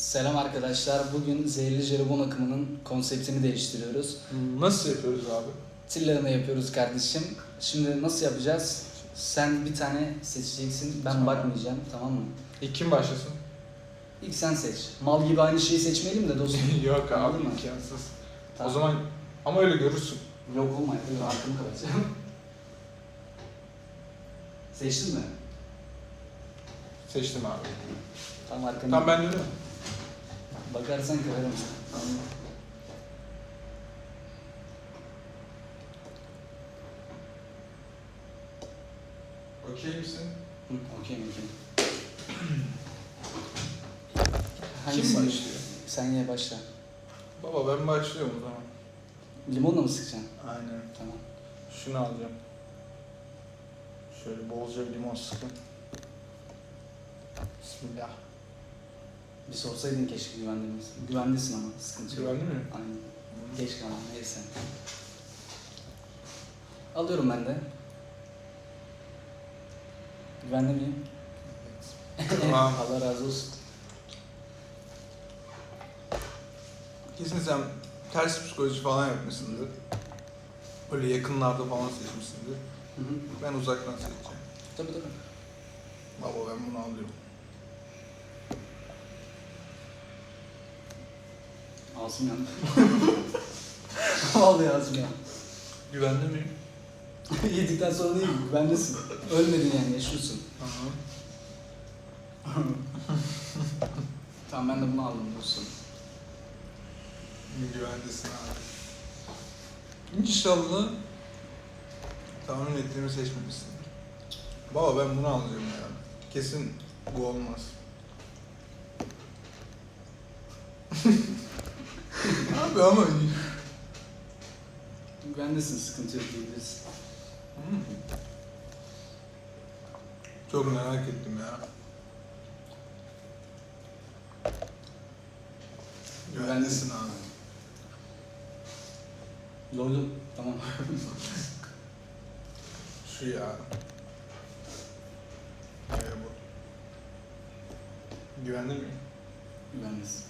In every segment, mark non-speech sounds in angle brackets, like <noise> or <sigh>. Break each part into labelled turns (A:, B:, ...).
A: Selam arkadaşlar. Bugün zehirli jelibon akımının konseptini değiştiriyoruz.
B: Nasıl yapıyoruz abi?
A: Tillerini yapıyoruz kardeşim. Şimdi nasıl yapacağız? Sen bir tane seçeceksin. Ben
B: Tamam.
A: bakmayacağım. Tamam mı?
B: İlk kim başlasın?
A: İlk sen seç. Mal gibi aynı şeyi seçmeyelim de dostum. <laughs>
B: Yok abi
A: Anladın mı?
B: imkansız.
A: Tamam.
B: O zaman ama öyle görürsün.
A: Yok olma. Yok, arkamı kapatacağım. Seçtin mi?
B: Seçtim abi.
A: Tamam arkamı.
B: Tamam ben dönüyorum.
A: Bakarsan kırarım. Tamam.
B: Okey misin?
A: Hı, okey okey. <clears throat>
B: Kim
A: Hangisini-
B: başlıyor?
A: Sen ye başla.
B: Baba ben başlıyorum o zaman.
A: Limonla mı sıkacaksın?
B: Aynen.
A: Tamam.
B: Şunu alacağım. Şöyle bolca bir limon sıkın. Bismillah.
A: Bir sorsaydın keşke güvende misin? Güvendesin ama sıkıntı yok.
B: Güvenli mi?
A: Aynen. Keşke ama neyse. Alıyorum ben de. Güvende miyim? <laughs>
B: Tamam.
A: Allah razı olsun.
B: Kesin sen ters psikoloji falan yapmışsındır. Böyle yakınlarda falan seçmişsindir.
A: Hı hı.
B: Ben uzaktan seçeceğim.
A: Tabii tabii.
B: Baba ben bunu alıyorum.
A: Ağzım yandı. Vallahi ağzım yandı.
B: Güvende miyim? <laughs>
A: Yedikten sonra değil mi? Güvendesin. Ölmedin yani yaşıyorsun. Tamam ben de bunu aldım dostum.
B: Güvendesin abi. İnşallah tahmin ettiğimi seçmemişsindir. Baba ben bunu alacağım ya. Kesin bu olmaz. <laughs> abi ama
A: Güvendesin sıkıntı yok diyebiliriz.
B: Hmm. Çok merak ettim ya. Güvendesin abi.
A: Doydum. Tamam.
B: Şu ya. Evet bu. Güvende miyim?
A: Güvendesin.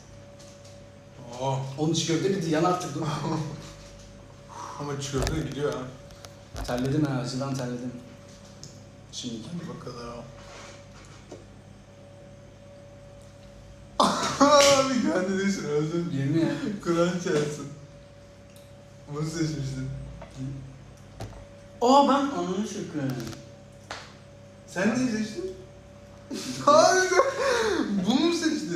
B: Oh.
A: Onun çiğ köfte bitti yan artık dur. <laughs>
B: Ama da gidiyor ha.
A: terledim ha acıdan terledim. Şimdi
B: bakalım. <laughs> Abi değilsin özür dilerim.
A: yemin ya.
B: Kur'an çarpsın. Bunu seçmiştin.
A: Aa ben ananı şükür.
B: Sen neyi seçtin? <laughs> Harika. Bunu mu seçtin?